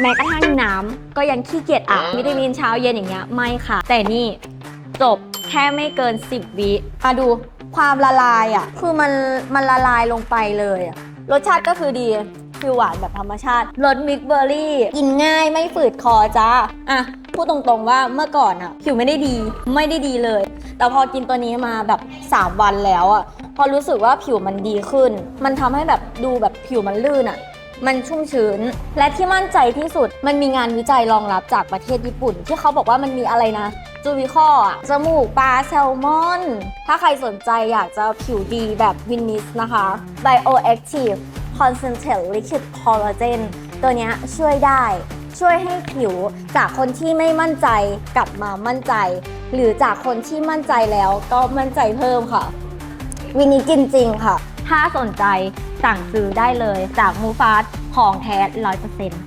แม้กระทั่งน้ำก็ยังขี้เกียจอาบวิตามินเช้าเย็นอย่างเงี้ยไม่ค่ะ แต่นี่จบแค่ไม่เกิน 10 วิมาดูความละลายอะ คือมันมันละลายลงไปเลยอะรสชาติก็คือดีคือหวานแบบธรรมชาติรสมิกเบอร์รี่กินง่ายไม่ฝืดคอจ้าอะพูดตรงๆว่าเมื่อก่อนอะผิวไม่ได้ดีไม่ได้ดีเลย แต่พอกินตัวนี้มาแบบ 3 วันแล้วอะพอรู้สึกว่าผิวมันดีขึ้น มันทำให้แบบดูแบบผิวมันลื่นอะ มันชุ่มชื้น และที่มั่นใจที่สุด มันมีงานวิจัยรองรับจากประเทศญี่ปุ่น ที่เขาบอกว่ามันมีอะไรนะจูวิคออะจมูกปลาแซลมอน ถ้าใครสนใจอยากจะผิวดีแบบวินนิสนะคะ Bioactive Concentrate Liquid Collagen ตัวเนี้ยช่วยได้ช่วยให้ผิวจากคนที่ไม่มั่นใจกลับมามั่นใจ หรือจากคนที่มั่นใจแล้วก็มั่นใจเพิ่มค่ะ วินิกินจริงค่ะ ถ้าสนใจสั่งซื้อได้เลยจากมูฟาสของแท้ร้อยเปอร์เซ็นต์